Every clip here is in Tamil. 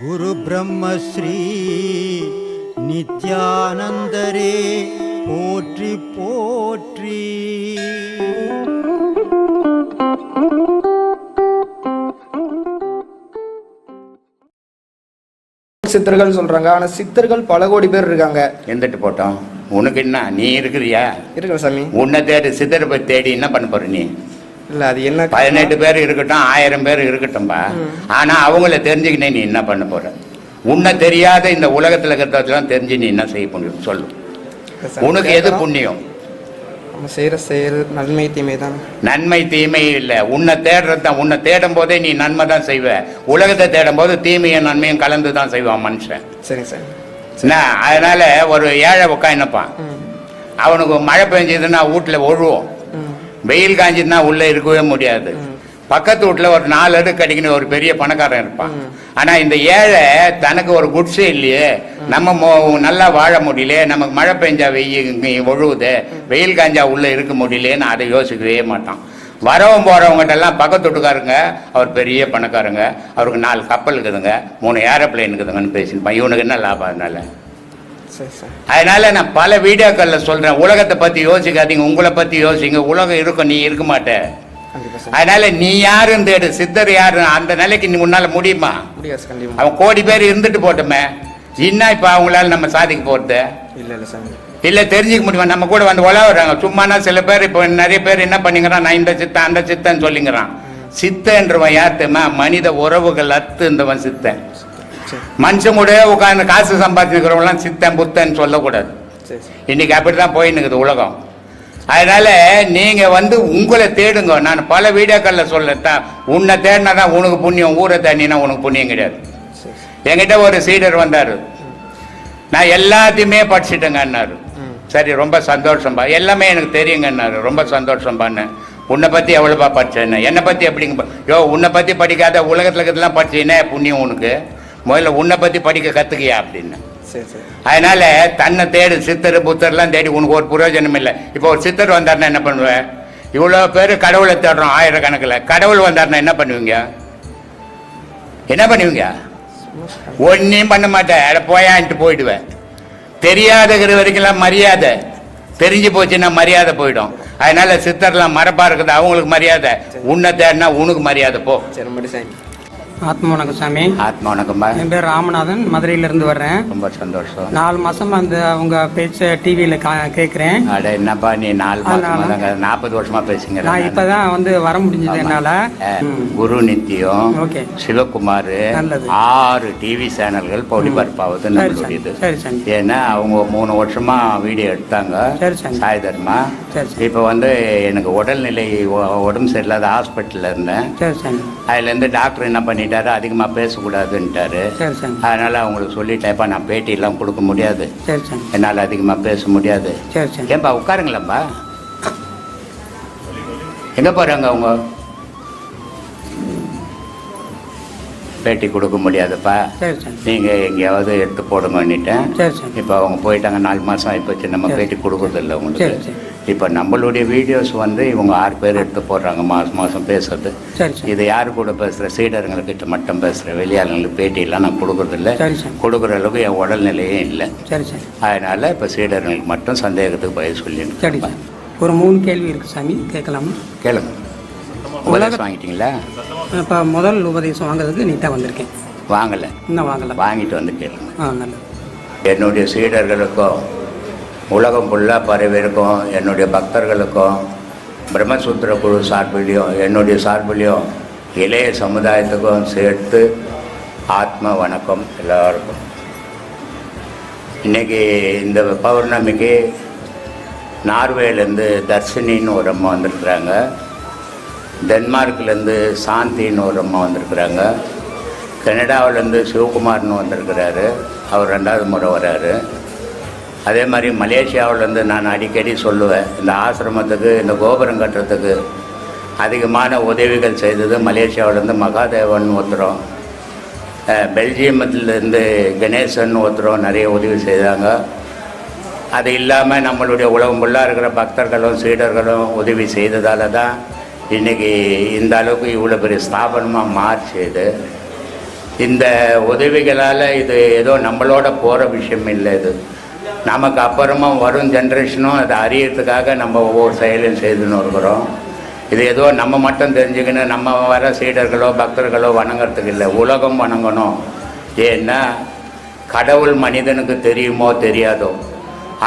குரு பிரம்மஸ்ரீ நித்யானந்தரே போற்றி போற்றி. சித்தர்கள் சொல்றாங்க ஆனா சித்தர்கள் பல கோடி பேர் இருக்காங்க. எந்திட்டு போட்டோம். உனக்கு என்ன? நீ இருக்கிறியா? இருக்கிற சாமி. உன்னை தேடி சித்தரை போய் தேடி என்ன பண்ண போற நீ? இல்ல அது என்ன பதினெட்டு பேர் இருக்கட்டும் ஆயிரம் பேர் இருக்கட்டும்பா. ஆனா அவங்கள தெரிஞ்சுக்கினே நீ என்ன பண்ண போற? உன்னை தெரியாத இந்த உலகத்துல இருக்கிறதெல்லாம் தெரிஞ்சு நீ என்ன செய்ய முடியும் சொல்லு. உனக்கு எது புண்ணியம்? நம்ம செய்யற செயல் நன்மை தீமை தான். நன்மை தீமை இல்லை. உன்னை தேடுறது தான். உன்னை தேடும் போதே நீ நன்மை தான் செய்வ. உலகத்தை தேடும் போது தீமையும் நன்மையும் கலந்து தான் செய்வான் மனுஷன். சாமி என்ன? அதனால ஒரு ஏழை உட்காந்துப்பான் அவனுக்கு மழை பெஞ்சதுன்னா வீட்டில் ஒழுவோம். வெயில் காஞ்சதுன்னா உள்ள இருக்கவே முடியாது. பக்கத்து வீட்டில் ஒரு நாலு அடுக்கு அடிக்கணும் ஒரு பெரிய பணக்காரன் இருப்பான். ஆனா இந்த ஏழை தனக்கு ஒரு குட்ஸே இல்லையே. நம்ம மோ- நல்லா வாழ முடியல நமக்கு மழை பெஞ்சா வெயில் ஒழுகுது வெயில் காஞ்சா உள்ள இருக்க முடியலன்னு அதை யோசிக்கவே மாட்டான். வரவன் போறவங்ககிட்ட எல்லாம் பக்கத்து வீட்டுக்காரங்க அவர் பெரிய பணக்காரங்க அவருக்கு நாலு கப்பல் இருக்குதுங்க மூணு ஏரோப்ளேன் இருக்குதுங்கன்னு பேசியிருப்பான். இவனுக்கு என்ன லாபம் அதனால? அதனால நான் பல வீடியோக்கள்ல சொல்றேன். உலகத்தை பத்தி யோசிக்காதீங்க. உங்களை பத்தி யோசிங்க. உலகம் இருக்கும் நீ இருக்க மாட்ட. கண்டிப்பா சார். அதனால நீ யாருன்னு தேடு சித்தர் யாரு? அந்த நிலைக்கு நீ உன்னால முடியுமா? அவன் கோடி பேர் இருந்துட்டு போட்டுமே. என்ன இப்ப அவங்களால நம்ம சாதிக்க போறது? இல்ல இல்ல சாமி இல்ல தெரிஞ்சுக்க முடியுமா? நம்ம கூட வந்து உலகுறாங்க சும்மானா சில பேர் இப்போ நிறைய பேர் என்ன பண்ணிக்கிறான் நான் இந்த சித்தன் அந்த சித்தன் சொல்லிங்கிறான். சித்தன்றவன் யார் தெரியுமா? மனித உறவுகள் அத்துந்தவன் சித்தன். சரி. மனுஷன் கூட உட்காந்து காசு சம்பாதிச்சுக்கிறவங்களாம் சித்தன் புத்தன் சொல்லக்கூடாது. இன்னைக்கு அப்படிதான் போயின்னு இருக்குது உலகம். அதனால நீங்க வந்து உங்களை தேடுங்க. நான் பல வீடியோக்கள்ல சொல்லத்தான் உன்னை தேடினாதான் உனக்கு புண்ணியம் ஊரை தேடினா உனக்கு புண்ணியம் கிடையாது. என்கிட்ட ஒரு சீடர் வந்தாரு. நான் எல்லாத்தையுமே படிச்சுட்டேங்கன்னாரு. சரி ரொம்ப சந்தோஷம்பா. எல்லாமே எனக்கு தெரியுங்கன்னாரு. ரொம்ப சந்தோஷம்பான்னு. உன்னை பத்தி எவ்வளோப்பா படிச்சேன்னு. என்னை பத்தி எப்படிங்க யோ உன்னை பத்தி படிக்காத உலகத்துல இருக்கிறதெல்லாம் படிச்சீங்கன்னா புண்ணியம் உனக்கு. முதல்ல உன்னை பத்தி படிக்க கத்துக்கியா அப்படின்னு. அதனால தன்னை தேடு சித்தர் புத்தர்லாம் தேடி உனக்கு ஒரு பிரயோஜனம் இல்லை. இப்போ ஒரு சித்தர் வந்தாருன்னா என்ன பண்ணுவேன் இவ்வளோ பேர் கடவுளை தேடுறோம் ஆயிரக்கணக்கில். கடவுள் வந்தாருன்னா என்ன பண்ணுவீங்க? என்ன பண்ணுவீங்க? ஒன்றையும் பண்ண மாட்டேன். அட போயான்ட்டு போயிடுவேன். தெரியாதகிற வரைக்கும்லாம் மரியாதை. தெரிஞ்சு போச்சுன்னா மரியாதை போயிடும். அதனால சித்தர்லாம் மரப்பா இருக்குது அவங்களுக்கு மரியாதை. உன்னை தேடினா உனக்கு மரியாதை போ. சரி ஆத்ம வணக்கம் சாமி. ஆத்மா வணக்கம்மா என் பேர் ராமநாதன் மதுரையிலிருந்து வர்றேன். ரொம்ப சந்தோஷம். நாலு மாசமா அந்த அவங்க பேச்ச டிவியில கேட்குறேன் அட என்னப்பா நீ நாலு மாசமா நாற்பது வருஷமா பேசுங்க நான் இப்பதான் வந்து வர முடிஞ்சது என்னால. குரு நித்தியம் ஓகே. சிவகுமார். ஆறு டிவி சேனல்கள் ஒளிபரப்பாவது நம்மளுடையது. ஏன்னா அவங்க மூணு வருஷமா வீடியோ எடுத்தாங்க. சாய் தர்மா. இப்போ வந்து எனக்கு உடல்நிலை உடம்பு சரியில்லாத ஹாஸ்பிட்டலில் இருந்தேன். அதுலேருந்து டாக்டர் என்ன பண்ணிட்டாரு அதிகமாக பேசக்கூடாதுன்ட்டாரு. அதனால அவங்களுக்கு சொல்லிட்டேன்ப்பா நான் பேட்டியெல்லாம் கொடுக்க முடியாது. என்னால் அதிகமாக பேச முடியாது. ஏன்பா உட்காருங்களேன்பா. எங்க போறாங்க அவங்க? பேட்டி கொடுக்க முடியாதுப்பா. சரி சாமி நீங்க எங்கேயாவது எடுத்து போடுங்கன்னுட்டேன். இப்போ அவங்க போயிட்டாங்க நாலு மாசம் ஆயிப்போச்சு நம்ம. பேட்டி கொடுக்கறதில்ல சரி உங்களுக்கு. சரி இப்போ நம்மளுடைய வீடியோஸ் வந்து இவங்க ஆறு பேர் எடுத்து போடுறாங்க மாசம் மாசம் பேசுறது. இது யாரு கூட பேசுற? சீடருங்கக்கிட்ட மட்டும் பேசுற வெளியாளுங்களுக்கு பேட்டியெல்லாம் நான் கொடுக்கறதில்ல. கொடுக்குற அளவுக்கு என் உடல்நிலையே இல்லை. அதனால இப்போ சீடர்களுக்கு மட்டும் சந்தேகத்துக்கு பதில் சாமி ஒரு மூணு கேள்வி இருக்கு சாமி. கேட்கலாமா? கேளுங்க. உபதேசம் வாங்கிட்டீங்களா? இப்போ முதல் உபதேசம் வாங்குறதுக்கு நீட்டாக வந்திருக்கேன். வாங்கலை. இன்னும் வாங்கல. வாங்கிட்டு வந்து கேளுங்க. ஆ நல்லது. என்னுடைய சீடர்களுக்கும் உலகம் ஃபுல்லாக பரவிருக்கும் என்னுடைய பக்தர்களுக்கும் பிரம்மசூத்திர குழு சார்பிலையும் என்னுடைய சார்பிலையும் இளைய சமுதாயத்துக்கும் சேர்த்து ஆத்ம வணக்கம் எல்லாருக்கும். இன்னைக்கு இந்த பௌர்ணமிக்கு நார்வேலேருந்து தர்ஷினின்னு ஒரு அம்மா வந்திருக்கிறாங்க. டென்மார்க்லேருந்து சாந்தின்னு ஒரு அம்மா வந்திருக்கிறாங்க. கனடாவிலேருந்து சிவகுமார்னு வந்திருக்கிறாரு. அவர் ரெண்டாவது முறை வராரு. அதே மாதிரி மலேசியாவிலேருந்து நான் அடிக்கடி சொல்லுவேன் இந்த ஆசிரமத்துக்கு இந்த கோபுரம் கட்டுறதுக்கு அதிகமான உதவிகள் செய்தது மலேசியாவிலேருந்து மகாதேவன் ஒருத்தரும். பெல்ஜியமத்துலேருந்து கணேசன் ஒருத்தரும் நிறைய உதவி செய்தாங்க. அது இல்லாமல் நம்மளுடைய உலகம் ஃபுல்லாக இருக்கிற பக்தர்களும் சீடர்களும் உதவி செய்ததால தான் இன்றைக்கி இந்த அளவுக்கு இவ்வளோ பெரிய ஸ்தாபனமாக மாறிச்சு இது. இந்த உதவிகளால் இது ஏதோ நம்மளோட போகிற விஷயம் இல்லை இது. நமக்கு அப்புறமா வரும் ஜென்ரேஷனும் அதை அறியறதுக்காக நம்ம ஒவ்வொரு செயலையும் செய்துன்னு இருக்கிறோம். இது ஏதோ நம்ம மட்டும் தெரிஞ்சுக்கணும் நம்ம வர சீடர்களோ பக்தர்களோ வணங்குறதுக்கு இல்லை உலகம் வணங்கணும். ஏன்னா கடவுள் மனிதனுக்கு தெரியுமோ தெரியாதோ?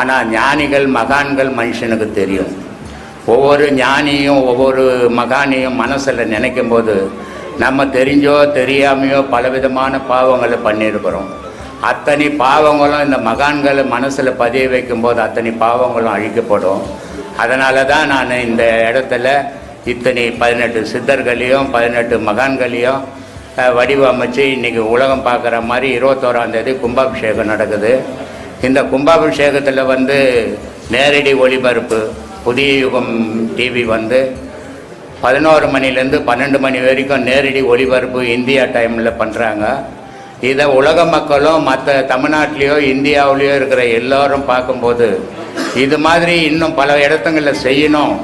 ஆனால் ஞானிகள் மகான்கள் மனுஷனுக்கு தெரியும். ஒவ்வொரு ஞானியும் ஒவ்வொரு மகானையும் மனசில் நினைக்கும் போது நம்ம தெரிஞ்சோ தெரியாமையோ பலவிதமான பாவங்களை பண்ணியிருக்கிறோம். அத்தனை பாவங்களும் இந்த மகான்களை மனசில் பதிய வைக்கும்போது அத்தனை பாவங்களும் அழிக்கப்படும். அதனால தான் நான் இந்த இடத்துல இத்தனை பதினெட்டு சித்தர்களையும் பதினெட்டு மகான்களையும் வடிவமைச்சு இன்றைக்கி உலகம் பார்க்குற மாதிரி இருபத்தோராந்தேதி கும்பாபிஷேகம் நடக்குது. இந்த கும்பாபிஷேகத்தில் வந்து நேரடி ஒளிபரப்பு புதிய யுகம் டிவி வந்து பதினோரு மணிலேருந்து பன்னெண்டு மணி வரைக்கும் நேரடி ஒளிபரப்பு இந்தியா டைமில் பண்ணுறாங்க இதை உலக மக்களும் மற்ற தமிழ்நாட்டிலையோ இந்தியாவிலையோ இருக்கிற எல்லோரும் பார்க்கும்போது இது மாதிரி இன்னும் பல இடத்துங்களில் செய்யணும்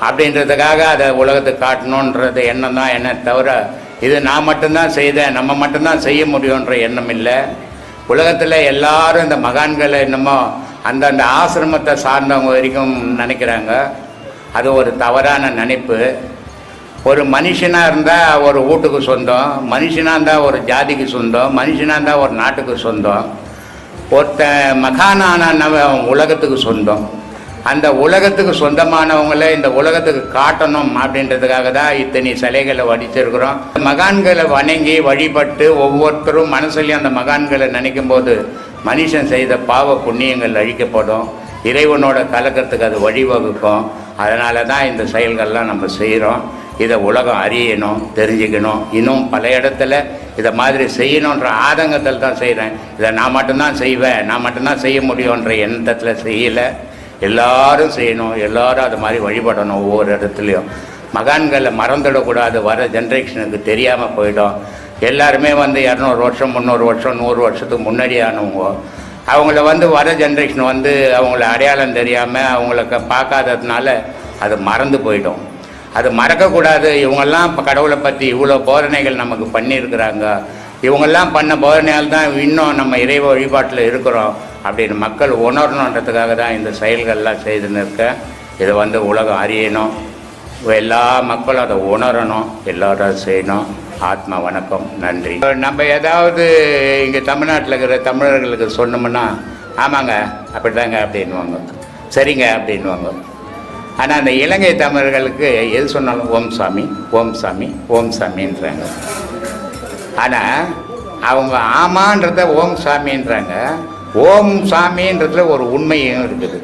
அப்படின்றதுக்காக அதை உலகத்துக்கு காட்டணுன்றது எண்ணம் தான் என்ன தவிர இது நான் மட்டும்தான் செய்தேன் நம்ம மட்டும்தான் செய்ய முடியுன்ற எண்ணம் இல்லை. உலகத்தில் எல்லாரும் இந்த மகான்களை என்னமோ அந்தந்த ஆசிரமத்தை சார்ந்தவங்க வரைக்கும் நினைக்கிறாங்க. அது ஒரு தவறான நினைப்பு. ஒரு மனுஷனாக இருந்தால் ஒரு வீட்டுக்கு சொந்தம் மனுஷனாக இருந்தால் ஒரு ஜாதிக்கு சொந்தம் மனுஷனாக இருந்தால் ஒரு நாட்டுக்கு சொந்தம். ஒருத்தன் மகானானவன் உலகத்துக்கு சொந்தம். அந்த உலகத்துக்கு சொந்தமானவங்களை இந்த உலகத்துக்கு காட்டணும் அப்படின்றதுக்காக தான் இத்தனை சிலைகளை வடிச்சிருக்கிறோம். மகான்களை வணங்கி வழிபட்டு ஒவ்வொருத்தரும் மனசுலையும் அந்த மகான்களை நினைக்கும் போது மனுஷன் செய்த பாவ புண்ணியங்கள் அழிக்கப்படும். இறைவனோட கலக்கத்துக்கு அது வழிவகுக்கும். அதனால தான் இந்த செயல்கள்லாம் நம்ம செய்கிறோம் இதை உலகம் அறியணும் தெரிஞ்சுக்கணும். இன்னும் பல இடத்துல இதை மாதிரி செய்யணுன்ற ஆதங்கத்தில் தான் செய்கிறேன் இதை நான் மட்டும்தான் செய்வேன் நான் மட்டும்தான் செய்ய முடியுன்ற எண்ணத்தில் செய்யலை. எல்லாரும் செய்யணும் எல்லாரும் அது மாதிரி வழிபடணும் ஒவ்வொரு இடத்துலையும். மகான்களை மறந்துடக்கூடாது வர ஜென்ரேஷனுக்கு தெரியாமல் போயிடும். எல்லாருமே வந்து இரநூறு வருஷம் முந்நூறு வருஷம் நூறு வருஷத்துக்கு முன்னாடியானவங்க. அவங்கள வந்து வர ஜென்ரேஷன் வந்து அவங்கள அடையாளம் தெரியாமல் அவங்கள பார்க்காததுனால அது மறந்து போயிடும். அது மறக்கக்கூடாது. இவங்கெல்லாம் இப்போ கடவுளை பற்றி இவ்வளோ போதனைகள் நமக்கு பண்ணியிருக்கிறாங்க. இவங்கெல்லாம் பண்ண போதனையால் தான் இன்னும் நம்ம இறைவ வழிபாட்டில் இருக்கிறோம் அப்படின்னு மக்கள் உணரணுன்றதுக்காக தான் இந்த செயல்கள்லாம் செய்துன்னு இருக்கேன் இதை வந்து உலகம் அறியணும். எல்லா மக்களும் அதை உணரணும். எல்லாரும் செய்யணும். ஆத்மா வணக்கம் நன்றி. நம்ம ஏதாவது இங்கே தமிழ்நாட்டில் இருக்கிற தமிழர்களுக்கு சொன்னோம்னா ஆமாங்க அப்படிதாங்க அப்படின்வாங்க சரிங்க அப்படின்வாங்க ஆனால் அந்த இலங்கை தமிழர்களுக்கு எது சொன்னாலும் ஓம் சாமி ஓம் சாமி ஓம் சாமின்றாங்க. ஆனால் அவங்க ஆமான்றத ஓம் சாமின்றாங்க. ஓம் சாமின்றதுல ஒரு உண்மையும் இருக்குது.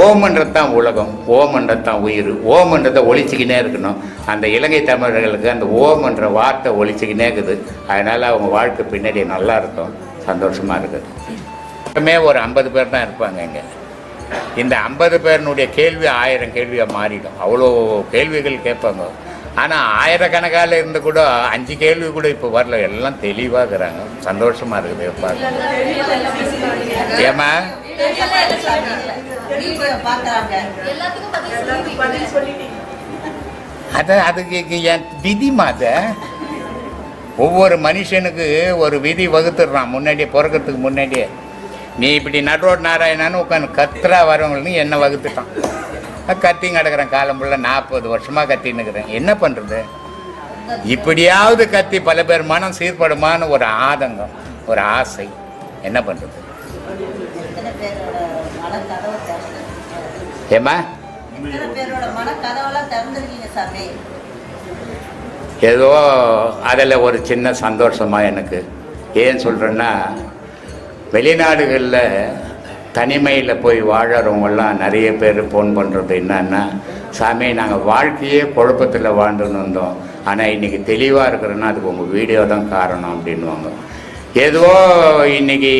ஓம்ன்றது தான் உலகம் ஓம்ன்றது தான் உயிர். ஓம்ன்றதை ஒழிச்சிக்கினே இருக்கணும். அந்த இலங்கை தமிழர்களுக்கு அந்த ஓமன்ற வார்த்தை ஒழிச்சிக்கினே இருக்குது. அதனால் அவங்க வாழ்க்கை பின்னாடி நல்லா இருக்கும். சந்தோஷமாக இருக்குது. எப்பவுமே ஒரு ஐம்பது பேர் தான் இருப்பாங்க இங்கே. இந்த ஐம்பது பேருனுடைய கேள்வி ஆயிரம் கேள்வியாக மாறிடும். அவ்வளோ கேள்விகள் கேட்பாங்க. ஆனால் ஆயிரக்கணக்கால இருந்து கூட அஞ்சு கேள்வி கூட இப்போ வரல. எல்லாம் தெளிவாக இருக்கிறாங்க. சந்தோஷமாக இருக்குது. பார்க்க ஏமா வீடியோ பார்க்குறாங்க அது அதுக்கு என் விதி மாத ஒவ்வொரு மனுஷனுக்கு ஒரு விதி வகுத்துடுறான் முன்னாடியே பிறக்கிறதுக்கு முன்னாடியே. நீ இப்படி நடுரோட் நாராயணான்னு உட்காந்து கத்துறா வரவங்களுக்கு என்ன வகுத்துட்டான். கத்திங்க கிடக்குறேன் காலம் ஃபுல்லாக நாற்பது வருஷமாக கத்தின்னுக்கிறேன் என்ன பண்ணுறது இப்படியாவது கத்தி பல பேர் மனம் சீர்படுமான்னு ஒரு ஆதங்கம் ஒரு ஆசை. என்ன பண்ணுறது சாமி? ஏதோ அதில் ஒரு சின்ன சந்தோஷமாக எனக்கு. ஏன் சொல்கிறேன்னா வெளிநாடுகளில் தனிமையில் போய் வாழறவங்கெல்லாம் நிறைய பேர் ஃபோன் பண்ணுறது என்னன்னா சாமி நாங்கள் வாழ்க்கையே குழப்பத்தில் வாழ்ந்துன்னு இருந்தோம். ஆனால் இன்னைக்கு தெளிவாக இருக்கிறேன்னா அதுக்கு உங்கள் வீடியோ தான் காரணம் அப்படின்வாங்க ஏதோ இன்னைக்கு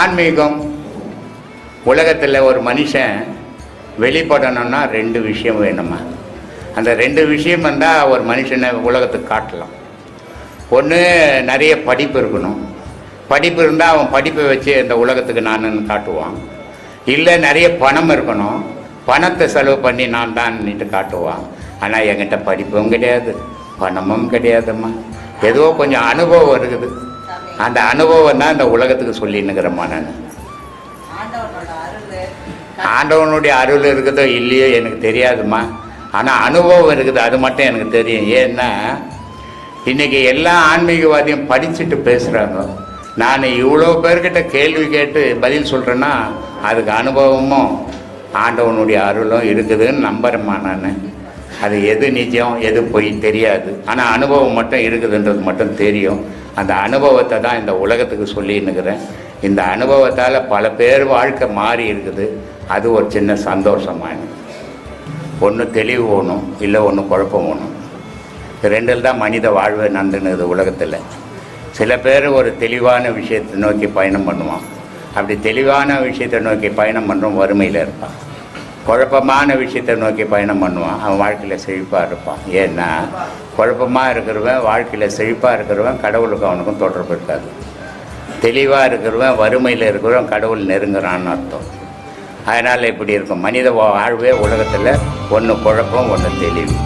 ஆன்மீகம் உலகத்தில் ஒரு மனுஷன் வெளிப்படணும்னா ரெண்டு விஷயம் வேணுமா? அந்த ரெண்டு விஷயம் வந்தால் ஒரு மனுஷனை உலகத்துக்கு காட்டலாம். ஒன்று நிறைய படிப்பு இருக்கணும். படிப்பு இருந்தால் அவன் படிப்பை வச்சு இந்த உலகத்துக்கு நானுன்னு காட்டுவான். இல்லை நிறைய பணம் இருக்கணும். பணத்தை செலவு பண்ணி நான் தான்னுட்டு காட்டுவான். ஆனால் என்கிட்ட படிப்பும் கிடையாது பணமும் கிடையாதும்மா. ஏதோ கொஞ்சம் அனுபவம் இருக்குது. அந்த அனுபவம் தான் இந்த உலகத்துக்கு சொல்லின்னுக்கிறேம்மா நான். ஆண்டவனுடைய அருள் இருக்குதோ இல்லையோ எனக்கு தெரியாதும்மா. ஆனால் அனுபவம் இருக்குது அது மட்டும் எனக்கு தெரியும். ஏன்னா இன்றைக்கி எல்லா ஆன்மீகவாதியும் படிச்சுட்டு பேசுகிறாங்க நான் இவ்வளோ பேர்கிட்ட கேள்வி கேட்டு பதில் சொல்கிறேன்னா அதுக்கு அனுபவமும் ஆண்டவனுடைய அருளும் இருக்குதுன்னு நம்புறேம்மா நான். அது எது நிஜம் எது பொய் தெரியாது. ஆனால் அனுபவம் மட்டும் இருக்குதுன்றது மட்டும் தெரியும். அந்த அனுபவத்தை தான் இந்த உலகத்துக்கு சொல்லின்னுக்கிறேன். இந்த அனுபவத்தால் பல பேர் வாழ்க்கை மாறி இருக்குது. அது ஒரு சின்ன சந்தோஷமானது எனக்கு ஒன்று தெளிவு வேணும் இல்லை ஒன்று குழப்பம் வேணும். ரெண்டில் தான் மனித வாழ்வு நடந்துனுது உலகத்தில். சில பேர் ஒரு தெளிவான விஷயத்தை நோக்கி பயணம் பண்ணுவான். அப்படி தெளிவான விஷயத்தை நோக்கி பயணம் பண்ணுறோம் வறுமையில் இருப்பான். குழப்பமான விஷயத்தை நோக்கி பயணம் பண்ணுவான். அவன் வாழ்க்கையில் செழிப்பாக இருப்பான். ஏன்னா குழப்பமாக இருக்கிறவன் வாழ்க்கையில் செழிப்பாக இருக்கிறவன் கடவுளுக்கும் அவனுக்கும் தொடர்பு இருக்காது. தெளிவாக இருக்கிறவன் வறுமையில் இருக்கிறவன் கடவுள் நெருங்குறான்னு அர்த்தம். அதனால் இப்படி இருக்கும். மனித வாழ்வே உலகத்தில் ஒன்று குழப்பம் ஒன்று தெளிவு.